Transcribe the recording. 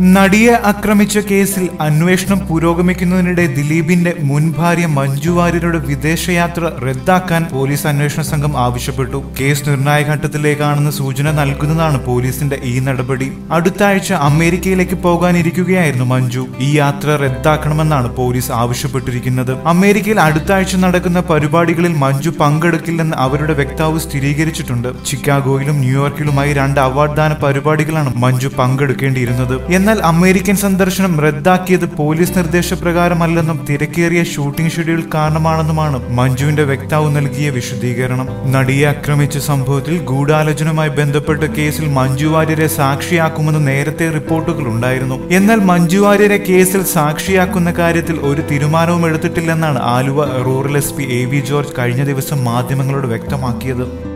നടിയെ ആക്രമിച്ച കേസിൽ അന്വേഷണം പുരോഗമിക്കുന്നതിനിടെ ദിലീപിന്റെ മുൻ ഭാര്യ മഞ്ജു വാര്യരുടെ വിദേശയാത്ര റദ്ദാക്കാൻ പോലീസ് അന്വേഷണ സംഘം ആവശ്യപ്പെട്ടു. കേസ് നിർണായക ഘട്ടത്തിലേക്കാണെന്ന് സൂചന നൽകുന്നതാണ് പോലീസിന്റെ ഈ നടപടി. അടുത്ത ആഴ്ച അമേരിക്കയിലേക്ക് പോകാനിരിക്കുകയായിരുന്നു മഞ്ജു. ഈ യാത്ര റദ്ദാക്കണമെന്നാണ് പോലീസ് ആവശ്യപ്പെട്ടിരിക്കുന്നത്. അമേരിക്കയിൽ അടുത്ത ആഴ്ച നടക്കുന്ന പരിപാടികളിൽ മഞ്ജു പങ്കെടുക്കില്ലെന്ന് അവരുടെ വക്താവ് സ്ഥിരീകരിച്ചിട്ടുണ്ട്. ചിക്കാഗോയിലും ന്യൂയോർക്കിലുമായി രണ്ട് അവാർഡ് ദാന പരിപാടികളാണ് മഞ്ജു പങ്കെടുക്കേണ്ടിയിരുന്നത്. എന്നാൽ അമേരിക്കൻ സന്ദർശനം റദ്ദാക്കിയത് പോലീസ് നിർദ്ദേശപ്രകാരമല്ലെന്നും തിരക്കേറിയ ഷൂട്ടിംഗ് ഷെഡ്യൂൾ കാരണമാണെന്നുമാണ് മഞ്ജുവിന്റെ വക്താവ് നൽകിയ വിശദീകരണം. നടിയെ ആക്രമിച്ച സംഭവത്തിൽ ഗൂഢാലോചനയുമായി ബന്ധപ്പെട്ട കേസിൽ മഞ്ജു വാര്യരെ സാക്ഷിയാക്കുമെന്ന് നേരത്തെ റിപ്പോർട്ടുകൾ ഉണ്ടായിരുന്നു. എന്നാൽ മഞ്ജു വാര്യരെ കേസിൽ സാക്ഷിയാക്കുന്ന കാര്യത്തിൽ ഒരു തീരുമാനവും എടുത്തിട്ടില്ലെന്നാണ് Aluva rural S P A V George കഴിഞ്ഞ ദിവസം മാധ്യമങ്ങളോട് വ്യക്തമാക്കിയത്.